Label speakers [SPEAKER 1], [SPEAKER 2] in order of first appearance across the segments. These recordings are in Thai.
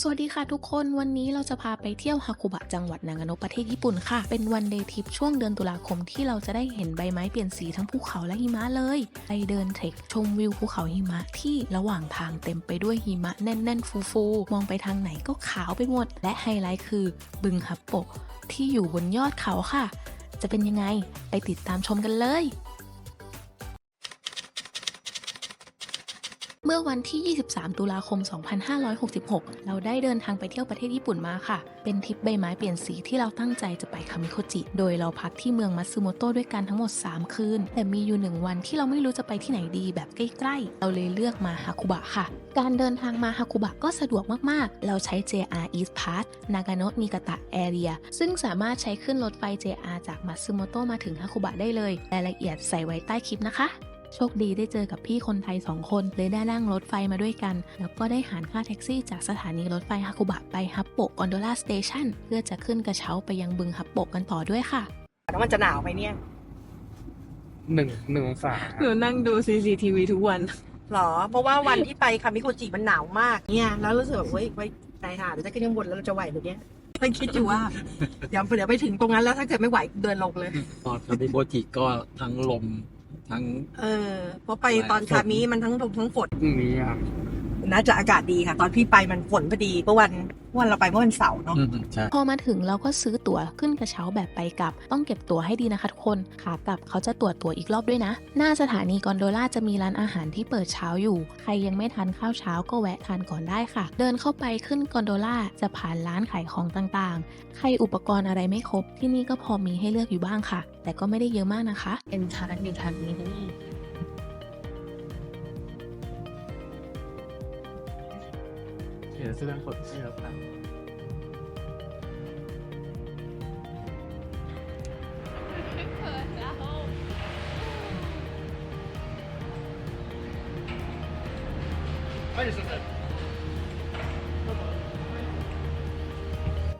[SPEAKER 1] สวัสดีค่ะทุกคนวันนี้เราจะพาไปเที่ยวฮาคุบะจังหวัดนางาโนะประเทศญี่ปุ่นค่ะ เป็นวันเดย์ทริปช่วงเดือนตุลาคมที่เราจะได้เห็นใบไม้เปลี่ยนสีทั้งภูเขาและหิมะเลยไปเดินเทรคชมวิวภูเขาหิมะที่ระหว่างทางเต็มไปด้วยหิมะแน่นๆ ฟูๆมองไปทางไหนก็ขาวไปหมด และไฮไลท์คือบึงฮับโปะที่อยู่บนยอดเขาค่ะ จะเป็นยังไงไปติดตามชมกันเลย เมื่อวันที่ 23 ตุลาคม 2566 เราได้เดินทางไปเที่ยวประเทศญี่ปุ่นมาค่ะ เป็นทริปใบไม้เปลี่ยนสีที่เราตั้งใจจะไปคามิโคจิ โดยเราพักที่เมืองมัตสึโมโตะด้วยกันทั้งหมด 3 คืน แต่มีอยู่หนึ่งวันที่เราไม่รู้จะไปที่ไหนดีแบบใกล้ๆ เราเลยเลือกมาฮาคุบะค่ะ การเดินทางมาฮาคุบะก็สะดวกมากๆ เราใช้ JR East Pass Nagano Niigata Area ซึ่งสามารถใช้ขึ้นรถไฟ JR จากมัตสึโมโตะมาถึงฮาคุบะได้เลย รายละเอียดใส่ไว้ใต้คลิปนะคะ โชคดีได้เจอกับพี่คนไทย 2 คน เลยได้นั่งรถไฟมาด้วยกัน แล้วก็ได้หารค่าแท็กซี่จากสถานีรถไฟฮาคุบะไปฮับโปะกอนโดล่าสเตชันเพื่อจะขึ้นกระเช้าไปยังบึงฮับโปะกันต่อด้วยค่ะ
[SPEAKER 2] แล้วมันจะหนาวไหมเนี่ย
[SPEAKER 3] หนึ่งหนึ่งองศา
[SPEAKER 4] หนูนั่งดู CCTV ทุกวัน
[SPEAKER 2] หรอ เพราะว่าวันที่ไปคามิโกจิมันหนาวมากเนี่ยแล้วรู้สึกแบบเฮ้ยไว้ใจหาเดี๋ยวจะขึ้นข้างบนแล้วเราจะไหวหรือเนี่ยเคยคิดอยู่ว่าเดี๋ยวเดี๋ยวไปถึงตรงนั้นแล้วถ้าเกิดไม่ไหวเดินลงเลย
[SPEAKER 5] ตอนคามิโกจิก็ทั้งลม ทั้ง
[SPEAKER 2] เออเพราะไปตอนคามิมันทั้งลมทั้งฝน
[SPEAKER 3] พรุ่งนี้ครับ
[SPEAKER 2] น่าจะอากาศดีค่ะ ตอนพี่ไปมันฝนพอดีเมื่อวันเมื่อวันเราไปเมื่อวันเสาร์เนาะ
[SPEAKER 5] อืมใช่
[SPEAKER 1] พอมาถึงเราก็ซื้อตั๋วขึ้นกระเช้าแบบไปกลับ ต้องเก็บตั๋วให้ดีนะคะทุกคนขากลับเขาจะตรวจตั๋วอีกรอบด้วยนะ หน้าสถานีกอนโดล่าจะมีร้านอาหารที่เปิดเช้าอยู่ ใครยังไม่ทานข้าวเช้าก็แวะทานก่อนได้ค่ะ เดินเข้าไปขึ้นกอนโดล่าจะผ่านร้านขายของต่างๆ ใครอุปกรณ์อะไรไม่ครบที่นี่ก็พอมีให้เลือกอยู่บ้างค่ะ แต่ก็ไม่ได้เยอะมากนะคะ
[SPEAKER 4] เป็นทางอยู่ทางนี้
[SPEAKER 3] เขียนเสื้อกดเสื้อครับ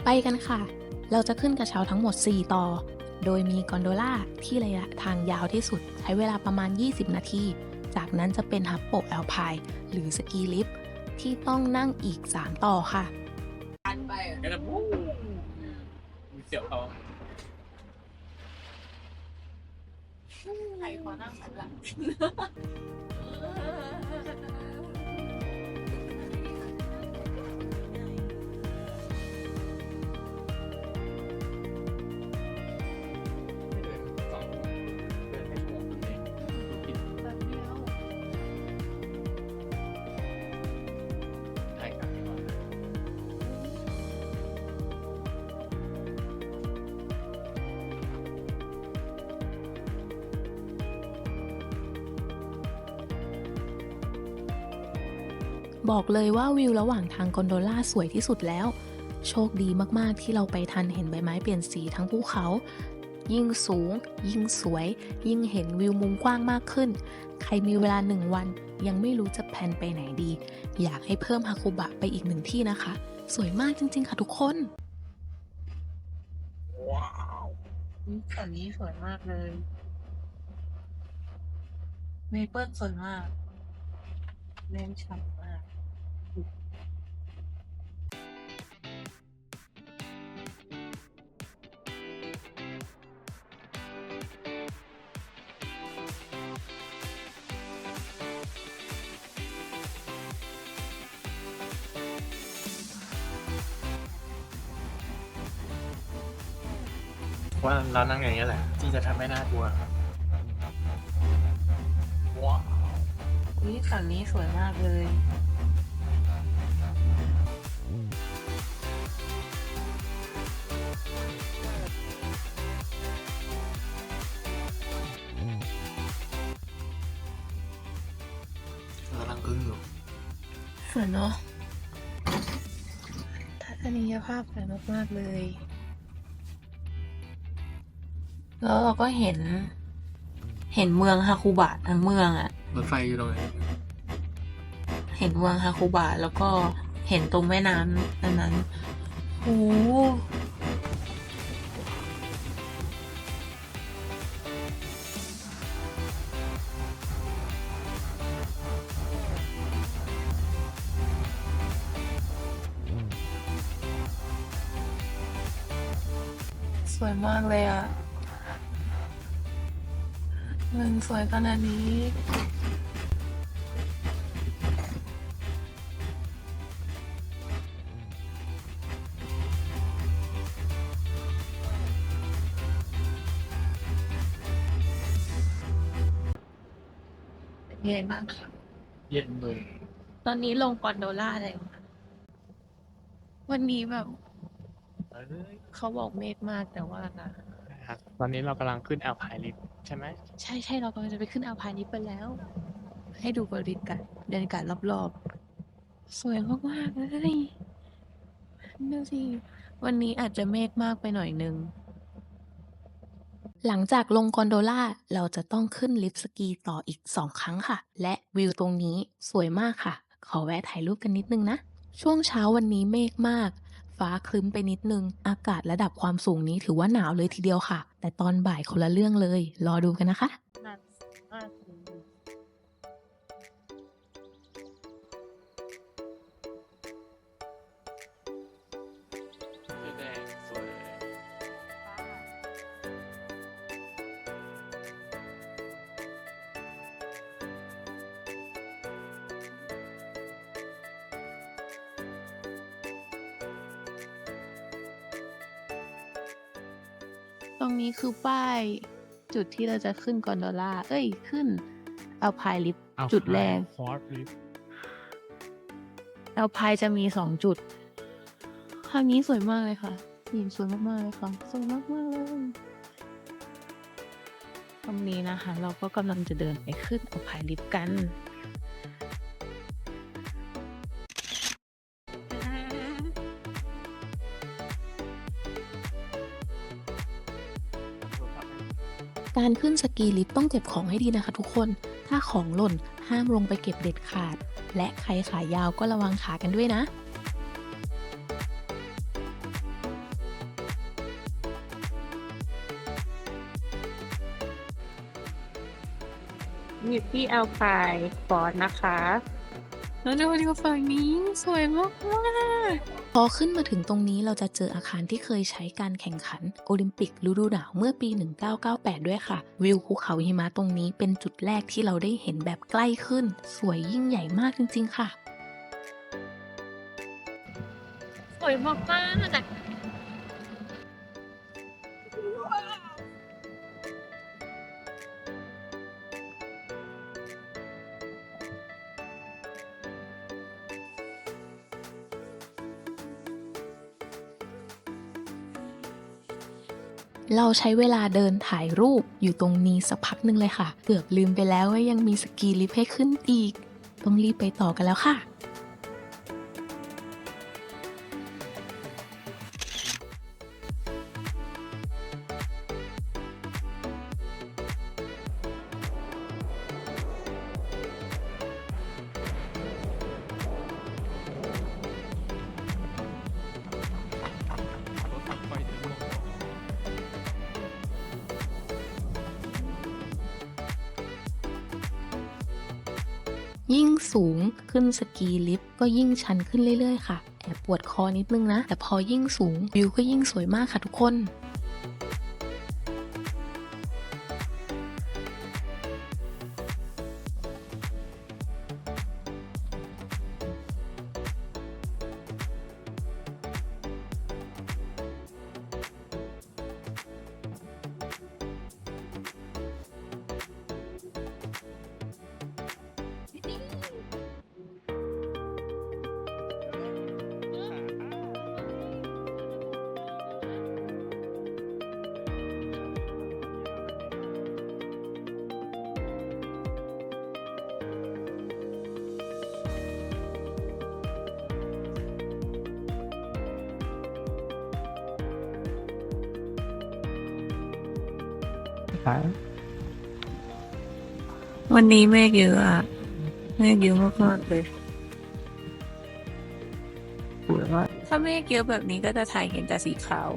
[SPEAKER 1] ไปกันค่ะ เราจะขึ้นกระเช้าทั้งหมด 4 ต่อ โดยมีกอนโดล่าที่ระยะทางยาวที่สุด ใช้เวลาประมาณ 20 นาที จากนั้นจะเป็นฮับโปแอลพายหรือสกีลิฟต์ ที่ต้องนั่งอีก 3 ต่อค่ะ
[SPEAKER 3] ก็จะปูมีเสียวเขา
[SPEAKER 4] ใครขอนั่งสักหลัง
[SPEAKER 3] บ
[SPEAKER 1] อกเลยว่าวิวระหว่างทางกอนโดล่าสวยที่สุดแล้ว โชคดีมากๆที่เราไปทันเห็นใบไม้เปลี่ยนสีทั้งภูเขา ยิ่งสูง ยิ่งสวย ยิ่งเห็นวิวมุมกว้างมากขึ้น ใครมีเวลาหนึ่งวัน ยังไม่รู้จะแพนไปไหนดี อยากให้เพิ่มฮาคุบะไปอีกหนึ่งที่นะคะ สวยมากจริง ๆ ค่ะทุกคน
[SPEAKER 4] อันนี้สวยมากเลยเมเปิลสวยมากเล่นฉ่ำ
[SPEAKER 3] เรานั่งอย่างนี้ยแหละที่จะทำให้น่ากลัวครับว้าว
[SPEAKER 4] นี่ฝั่งนี้สวยมากเลย
[SPEAKER 5] กำลังอึ้งอยู่
[SPEAKER 4] สวยเนาะทัศนียภาพสวยมากๆเลย แล้วเราก็เห็น เห็นเมืองฮาคุบะทั้งเมืองอะ
[SPEAKER 5] รถไฟอยู่ตรงไหน
[SPEAKER 4] เห็นเมืองฮาคุบะแล้วก็เห็นตรงแม่น้ำนั้นนั้นโอ้ สวยขนาดนี้เป็นไงบ้างคะ
[SPEAKER 5] เย็นเลย
[SPEAKER 4] ตอนนี้ลงกอนโดล่าแล้ววันนี้แบบเขาบอกเมฆมากแต่ว่า
[SPEAKER 3] ครับตอนนี้เรากำลังขึ้นแอลพายลิฟ ใช่ไหม
[SPEAKER 4] ใช่ใช่เรากำลังจะไปขึ้นอัลพายนี้ไปแล้ว ให้ดูบรรยากาศบรรยากาศรอบๆ สวยมากๆเลยดูสิวันนี้อาจจะเมฆมากไปหน่อยนึง
[SPEAKER 1] หลังจากลงกอนโดล่าเราจะต้องขึ้นลิฟต์สกีต่ออีก2ครั้งค่ะ และวิวตรงนี้สวยมากค่ะ ขอแวะถ่ายรูปกันนิดนึงนะ ช่วงเช้าวันนี้เมฆมาก ฟ้าคลึ้มไปนิดนึง อากาศระดับความสูงนี้ถือว่าหนาวเลยทีเดียวค่ะ แต่ตอนบ่ายคนละเรื่องเลย รอดูกันนะคะ
[SPEAKER 4] นี้คือป้าย จุดที่เราจะขึ้นกอนโดล่า เอ้ยขึ้นอัลพายลิฟต์จุดแรก
[SPEAKER 3] คอร์สลิฟ
[SPEAKER 4] แอลพายจะมีสองจุด ทางนี้สวยมากเลยค่ะหินสวยมากๆเลยค่ะ สวยมากๆเลยตรงนี้นะคะ เราก็กำลังจะเดินไปขึ้นแอลพายลิฟต์กัน
[SPEAKER 1] การขึ้นสกีลิฟต์ต้องเก็บของให้ดีนะคะทุกคน ถ้าของหล่นห้ามลงไปเก็บเด็ดขาด และใครขายาวก็ระวังขากันด้วยนะ
[SPEAKER 4] อยู่ที่แอลพายฟอร์ดนะคะ แล้วดูดูฝั่งนี้สวยมากมาก
[SPEAKER 1] พอขึ้นมาถึงตรงนี้เราจะเจออาคารที่เคยใช้การแข่งขันโอลิมปิกฤดูหนาวเมื่อปี 1998 ด้วยค่ะ วิวภูเขาหิมะตรงนี้เป็นจุดแรกที่เราได้เห็นแบบใกล้ขึ้น สวยยิ่งใหญ่มากจริง ๆ ค่ะ
[SPEAKER 4] สวยมากมาก
[SPEAKER 1] เราใช้เวลาเดินถ่ายรูปอยู่ตรงนี้สักพักหนึ่งเลยค่ะ เกือบลืมไปแล้วว่ายังมีสกีลิฟต์ให้ขึ้นอีก ต้องรีบไปต่อกันแล้วค่ะ ยิ่งสูงขึ้นสกีลิฟต์ก็ยิ่งชันขึ้นเรื่อยๆค่ะ แอบปวดคอนิดนึงนะ แต่พอยิ่งสูงวิวก็ยิ่งสวยมากค่ะทุกคน
[SPEAKER 4] วันนี้เมฆเยอะอะเมฆเยอะมากๆเลยสวยมากถ้าเมฆเยอะแบบนี้ก็จะถ่ายเห็นแต่สีขาว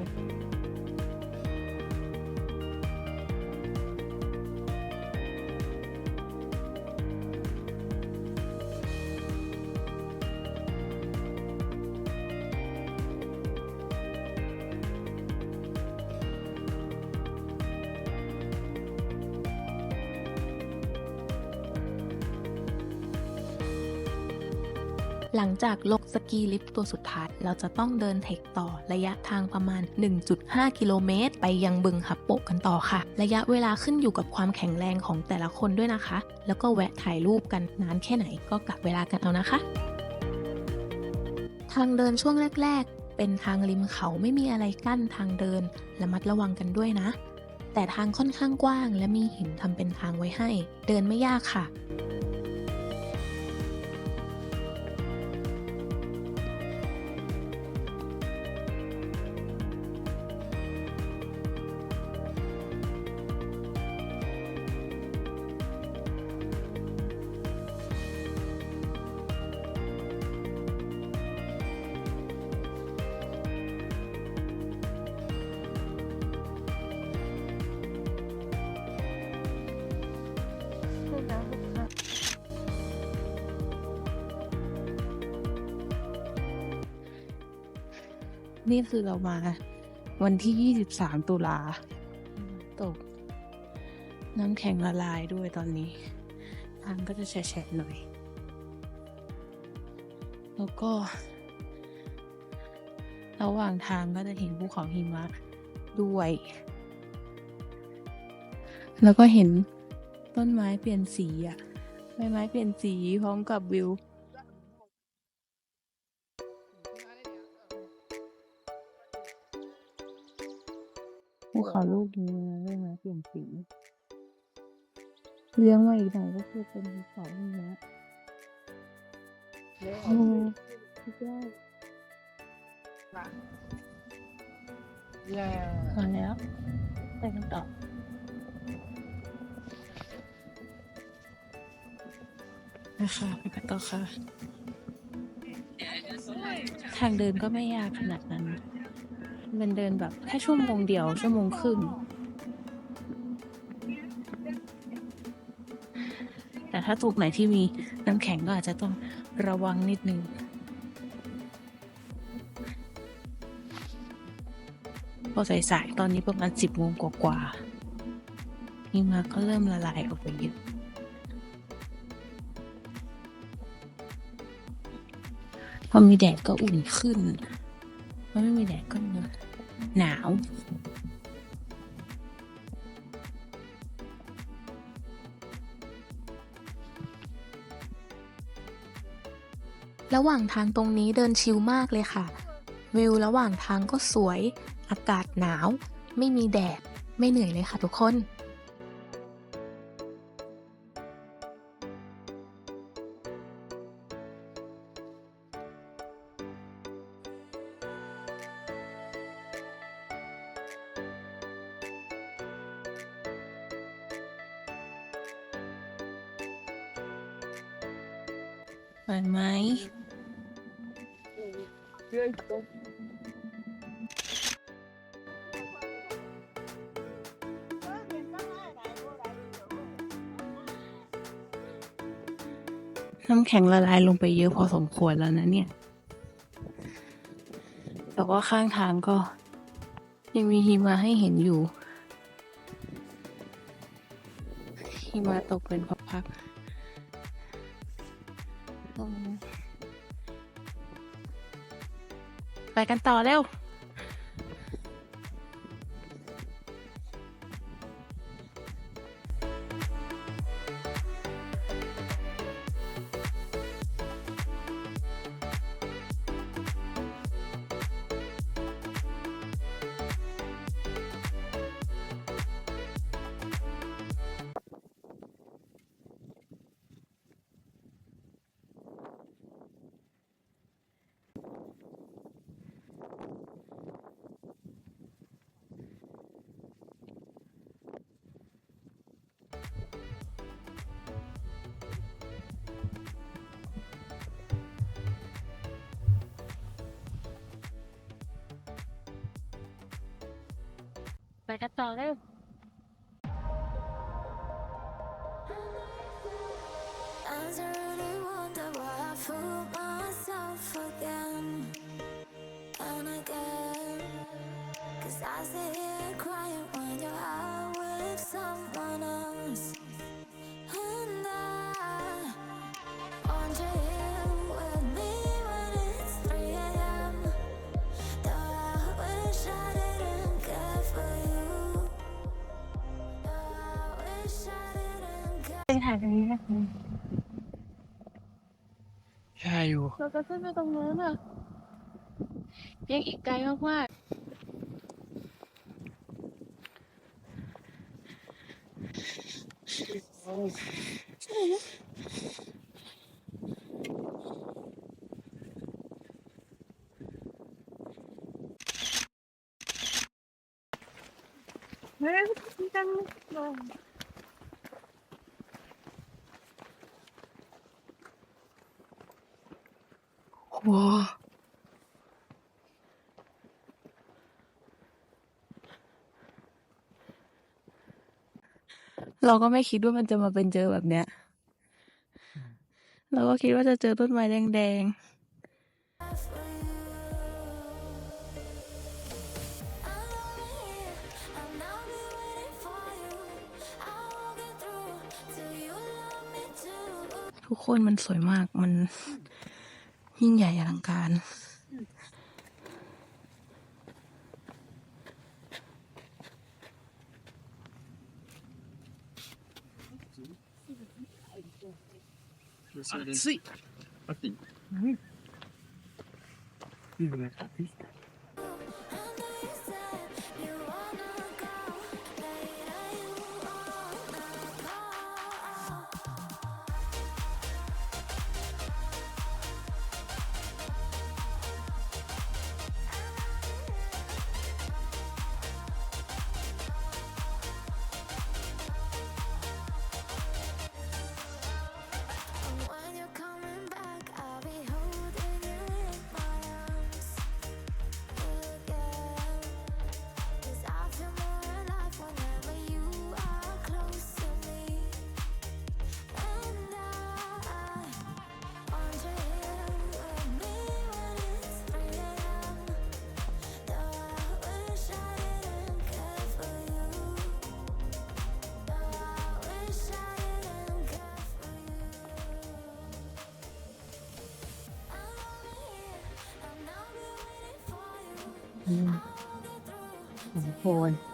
[SPEAKER 1] หลังจากลงสกีลิฟต์ตัวสุดท้าย เราจะต้องเดินเทคต่อระยะทางประมาณ 1.5 กิโลเมตร ไปยังบึงฮับโปะกันต่อค่ะ ระยะเวลาขึ้นอยู่กับความแข็งแรงของแต่ละคนด้วยนะคะ แล้วก็แวะถ่ายรูปกันนานแค่ไหนก็กลับเวลากันเอานะคะ ทางเดินช่วงแรก ๆ เป็นทางริมเขาไม่มีอะไรกั้นทางเดินระมัดระวังกันด้วยนะ แต่ทางค่อนข้างกว้าง และมีหินทำเป็นทางไว้ให้ เดินไม่ยากค่ะ
[SPEAKER 4] นี่คือเรามา วันที่ 23 ตุลาตก น้ำแข็งละลายด้วยตอนนี้ ทางก็จะแฉะหน่อย แล้วก็ ระหว่างทางก็จะเห็นภูเขาหิมะด้วย แล้วก็เห็น ต้นไม้เปลี่ยนสีอะใบไม้เปลี่ยนสีพร้อมกับวิว ภูเขาลูกนี้นะได้ไหมเปลี่ยนสี เลี้ยงมาอีกหน่อยก็คือเป็นภูเขาหิมะโอ้สุดยอด
[SPEAKER 3] แย่
[SPEAKER 4] พอแล้วไปกันต่อ นะคะไปกันต่อค่ะ ทางเดินก็ไม่ยากขนาดนั้น มันเดินแบบแค่ชั่วโมงเดียวชั่วโมงครึ่ง แต่ถ้าจุกไหนที่มีน้ำแข็งก็อาจจะต้องระวังนิดนึง พอสายๆตอนนี้ประมาณสิบโมงกว่าๆหิมะก็เริ่มละลายออกไปเยอะ อมีแดดก็อุ่นขึ้นพอไม่มีแดดก็หนาว
[SPEAKER 1] ระหว่างทางตรงนี้เดินชิลมากเลยค่ะ วิวระหว่างทางก็สวย อากาศหนาว ไม่มีแดด ไม่เหนื่อยเลยค่ะทุกคน
[SPEAKER 4] แข็งละลายลงไปเยอะพอสมควรแล้วนะเนี่ย แต่ว่าข้างทางก็ยังมีหิมะให้เห็นอยู่ หิมะตกเป็นพักๆไปกันต่อเร็ว ไปกันต่อเร็ว
[SPEAKER 5] ใช่อยู่
[SPEAKER 4] เราจะขึ้นไปตรงนู้นอะยังอีกไกลมากๆเฮ้ยจังเลย
[SPEAKER 1] ว้า เราก็ไม่คิดว่ามันจะมาเป็นเจอแบบเนี้ย เราก็คิดว่าจะเจอต้นไม้แดงๆ ทุกคนมันสวยมาก มันยิ่งใหญ่อลังการ
[SPEAKER 5] 暑い。暑い。うん。暑い。
[SPEAKER 6] When
[SPEAKER 4] Mm. Ayan.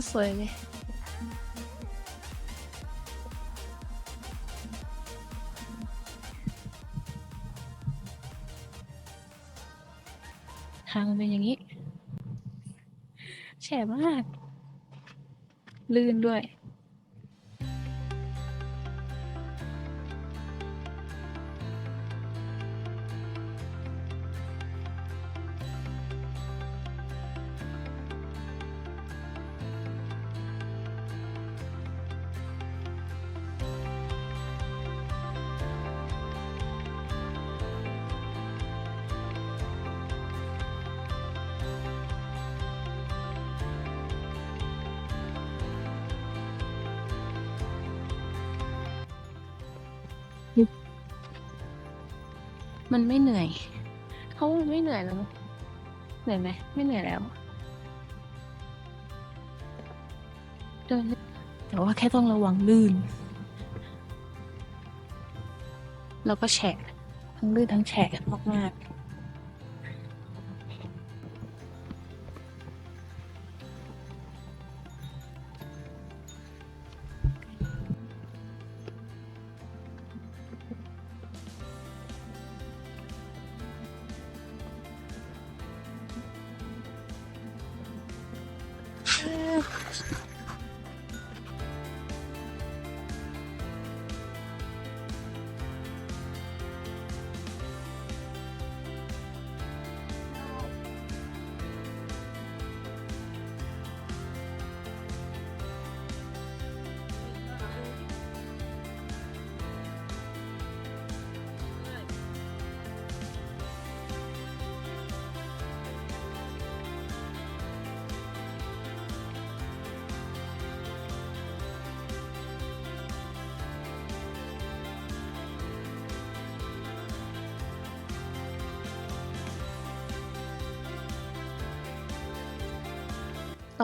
[SPEAKER 4] ตรสวยเลย ทางมันเป็นอย่างนี้ แฉะมาก ลื่นด้วย
[SPEAKER 1] มันไม่เหนื่อย
[SPEAKER 4] เขาไม่เหนื่อยแล้วเนอะเหนื่อยไหมไม่เหนื่อยแล้วเดิน
[SPEAKER 1] แต่ว่าแค่ต้องระวังลื่น แล้วก็แฉะทั้งลื่นทั้งแฉะมากๆ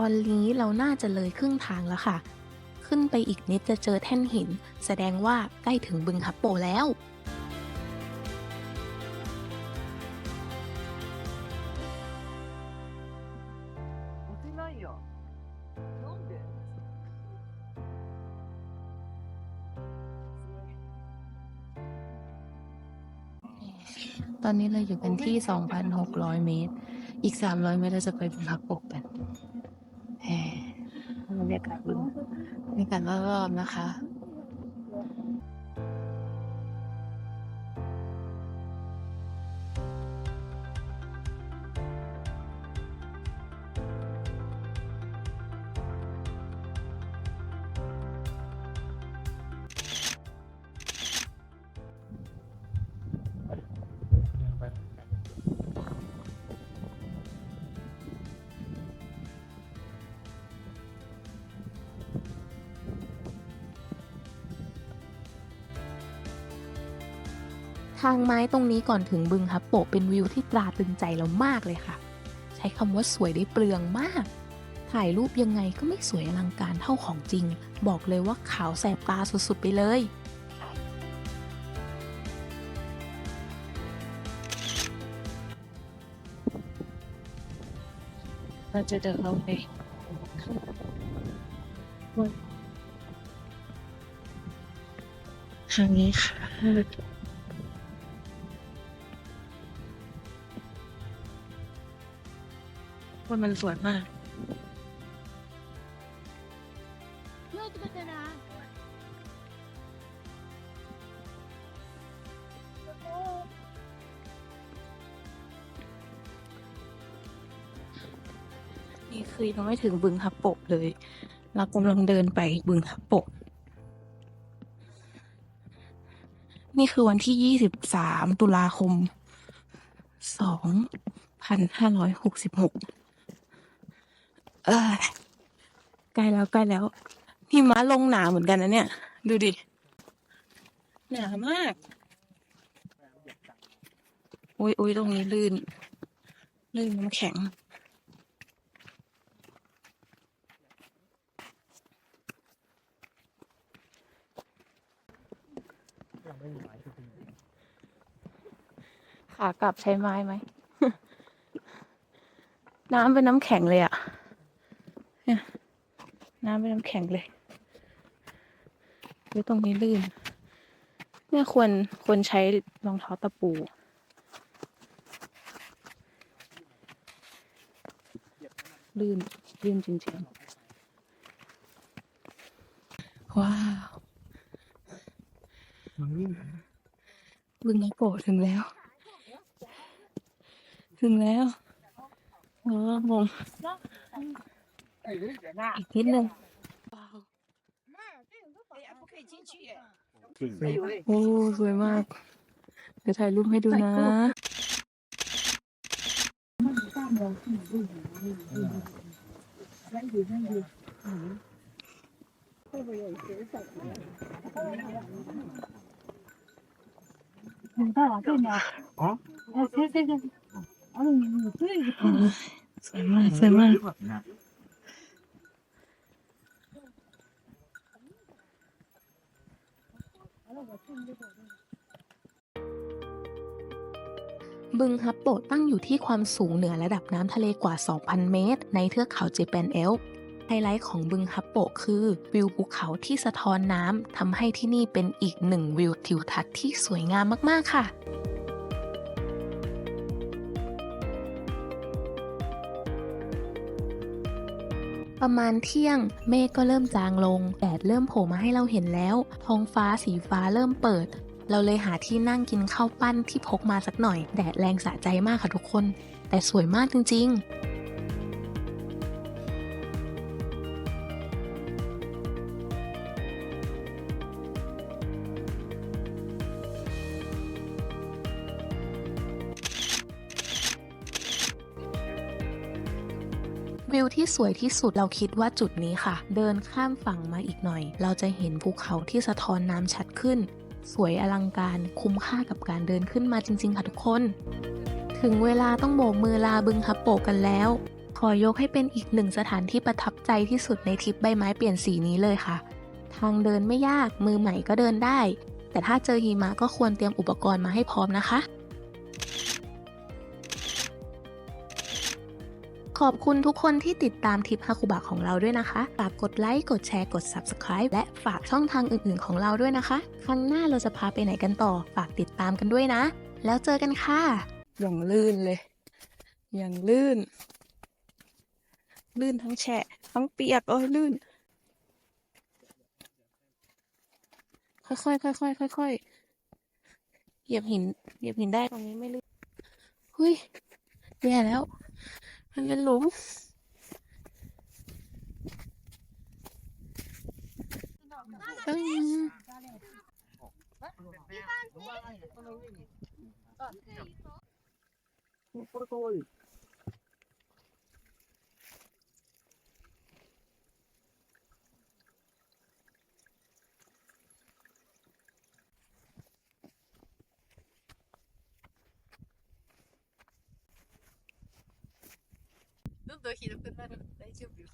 [SPEAKER 1] ตอนนี้เราน่าจะเลยครึ่งทางแล้วค่ะ ขึ้นไปอีกนิดจะเจอแท่นหิน แสดงว่าใกล้ถึงบึงฮับโปแล้ว
[SPEAKER 4] ตอนนี้เราอยู่กันที่ 2,600 เมตร อีก 300 เมตรเราจะไปบึงพักปกกัน แหมบรรยากาศบึงบรรยากาศรอบๆนะคะ
[SPEAKER 1] ม้ตรงนี้ก่อนถึงบึงฮับโปะเป็นวิวที่ตราตรึงใจเรามากเลยค่ะ ใช้คำว่าสวยได้เปลืองมาก ถ่ายรูปยังไงก็ไม่สวยอลังการเท่าของจริง บอกเลยว่าขาวแสบตาสุดๆไปเลย
[SPEAKER 4] เราจะเดินเข้าไปทางนี้ค่ะ ว่ามันสวยมาก
[SPEAKER 1] นี่คือยังไม่ถึงบึงฮับโปะเลย เรากำลังเดินไปบึงฮับโปะนี่คือวันที่23ตุลาคม2566 เออใกล้แล้วใกล้แล้วหิมะลงหนาเหมือนกันนะเนี่ย ดูดิ หนามาก อุ้ยอุ้ยตรงนี้ลื่น ลื่นน้ำแข็ง ขากลับใช้ไม้ไหม น้ำเป็นน้ำแข็งเลยอะ เนี่ยน้ำเป็นน้ำแข็งเลยหรือตรงนี้ลื่น เนี่ยควรควรใช้รองเท้าตะปูลื่นลื่นจริงๆ ว้าวบึงน้ำโปะถึงแล้ว ถึงแล้วโอ้งง อีกนิดนึงโอ้สวยมาก เดี๋ยวถ่ายรูปให้ดูนะสวยมากสวยมาก บึงฮับโปดตั้งอยู่ที่ความสูงเหนือระดับน้ำทะเลกว่า 2,000 เมตร ในเทือกเขาเจแปนเอลป์ไฮไลท์ของบึงฮับโปะคือวิวภูเขาที่สะท้อนน้ำทำให้ที่นี่เป็นอีกหนึ่งวิวทิวทัศน์ที่สวยงามมาก ๆ ค่ะ ประมาณเที่ยง เมฆก็เริ่มจางลง แดดเริ่มโผล่มาให้เราเห็นแล้ว ท้องฟ้าสีฟ้าเริ่มเปิด เราเลยหาที่นั่งกินข้าวปั้นที่พกมาสักหน่อย แดดแรงสะใจมากค่ะทุกคน แต่สวยมากจริง ๆ วิวที่สวยที่สุดเราคิดว่าจุดนี้ค่ะ เดินข้ามฝั่งมาอีกหน่อย เราจะเห็นภูเขาที่สะท้อนน้ำชัดขึ้น สวยอลังการคุ้มค่ากับการเดินขึ้นมาจริง ๆ ค่ะทุกคน ถึงเวลาต้องโบกมือลาบึงฮับโปกันแล้ว ขอยกให้เป็นอีกหนึ่งสถานที่ประทับใจที่สุดในทริปใบไม้เปลี่ยนสีนี้เลยค่ะ ทางเดินไม่ยากมือใหม่ก็เดินได้ แต่ถ้าเจอหิมะก็ควรเตรียมอุปกรณ์มาให้พร้อมนะคะ ขอบคุณทุกคนที่ติดตามทิปฮาคุบะของเราด้วยนะคะ ฝากกดไลค์ กดแชร์ กด Subscribe และฝากช่องทางอื่นๆของเราด้วยนะคะ ครั้งหน้าเราจะพาไปไหนกันต่อ ฝากติดตามกันด้วยนะ แล้วเจอกันค่ะ
[SPEAKER 4] อย่างลื่นเลย อย่างลื่น ลื่นทั้งแฉะ ทั้งเปียกเอ้ยลื่น ค่อยๆค่อยๆค่อยๆเหยียบหิน เหยียบหินได้ตรงนี้ไม่ลื่นหุยแย่แล้ว มันเป็น หลุมเอ้ย
[SPEAKER 2] รูปตัวขี่ขึ้นได้ได้ชื่อวิว